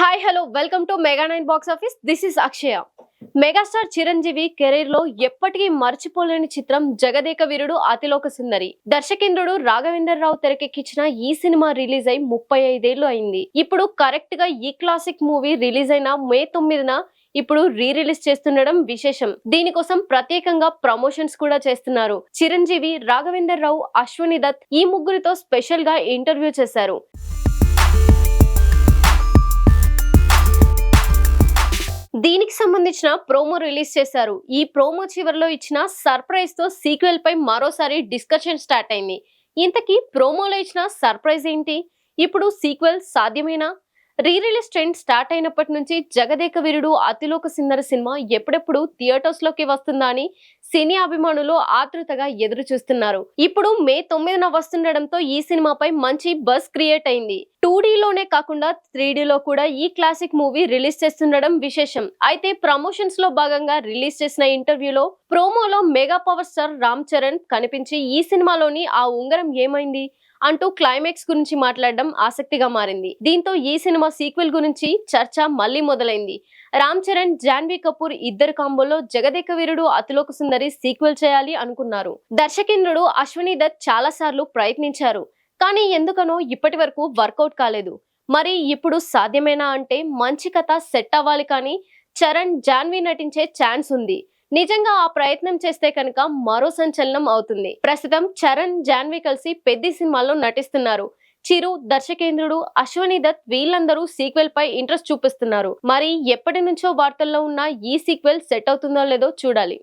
Hi hello welcome to mega nine box office this is Akshaya megastar Chiranjeevi కెరీర్లో ఎప్పటికీ మర్చిపోలేని చిత్రం జగదేక వీరుడు అతిలోక సుందరి దర్శకేంద్రుడు రాఘవేందర్ రావు తెరకెక్కించిన ఈ సినిమా రిలీజ్ అయి ముప్పై ఐదేళ్ళు అయింది. ఇప్పుడు కరెక్ట్గా ఈ క్లాసిక్ మూవీ రిలీజ్ అయిన మే తొమ్మిదిన ఇప్పుడు రీ రిలీజ్ చేస్తుండడం విశేషం. దీనికోసం ప్రత్యేకంగా ప్రమోషన్స్ కూడా చేస్తున్నారు. చిరంజీవి రాఘవేందర్ రావు అశ్వని దత్ ఈ ముగ్గురితో స్పెషల్గా ఇంటర్వ్యూ చేశారు. దీనికి సంబంధించిన ప్రోమో రిలీజ్ చేశారు. ఈ ప్రోమో చివరిలో ఇచ్చిన సర్ప్రైజ్తో సీక్వెల్ పై మరోసారి డిస్కషన్ స్టార్ట్ అయింది. ఇంతకీ ప్రోమోలో ఇచ్చిన సర్ప్రైజ్ ఏంటి? ఇప్పుడు సీక్వెల్ సాధ్యమేనా? రీ రిలీజ్ ట్రెండ్ స్టార్ట్ అయినప్పటి నుంచి జగదేక వీరుడు అతిలోక సిందర సినిమా ఎప్పుడెప్పుడు థియేటర్స్లోకి వస్తుందా అని సినీ అభిమానులు ఆతృతగా ఎదురు చూస్తున్నారు ఇప్పుడు మే తొమ్మిదిన వస్తుండడంతో ఈ సినిమాపై మంచి బస్ క్రియేట్ అయింది. టూ డీలోనే కాకుండా త్రీ డీలో కూడా ఈ క్లాసిక్ మూవీ రిలీజ్ చేస్తుండడం విశేషం. అయితే ప్రమోషన్స్లో భాగంగా రిలీజ్ చేసిన ఇంటర్వ్యూలో ప్రోమోలో mega power star Ram Charan కనిపించి ఈ సినిమాలోని ఆ ఉంగరం ఏమైంది అంటూ క్లైమాక్స్ గురించి మాట్లాడడం ఆసక్తిగా మారింది. దీంతో ఈ సినిమా సీక్వెల్ గురించి చర్చ మళ్ళీ మొదలైంది. రామ్ చరణ్ జాన్వీ కపూర్ ఇద్దరు కాంబోలో జగదేక వీరుడు అతిలోక సుందరి సీక్వెల్ చేయాలి అనుకున్నారు. దర్శకేంద్రుడు అశ్విని దత్ చాలా సార్లు ప్రయత్నించారు. కానీ ఎందుకనో ఇప్పటి వరకు వర్కౌట్ కాలేదు. మరి ఇప్పుడు సాధ్యమేనా అంటే మంచి కథ సెట్ అవ్వాలి కానీ చరణ్ జాన్వీ నటించే ఛాన్స్ ఉంది. నిజంగా ఆ ప్రయత్నం చేస్తే కనుక మరో సంచలనం అవుతుంది. ప్రస్తుతం చరణ్ జాన్వీ కలిసి పెద్ద సినిమాల్లో నటిస్తున్నారు. చిరు దర్శకేంద్రుడు అశ్వని దత్ వీళ్ళందరూ సీక్వెల్ పై ఇంట్రెస్ట్ చూపిస్తున్నారు. మరి ఎప్పటి నుంచో వార్తల్లో ఉన్న ఈ సీక్వెల్ సెట్ అవుతుందో లేదో చూడాలి.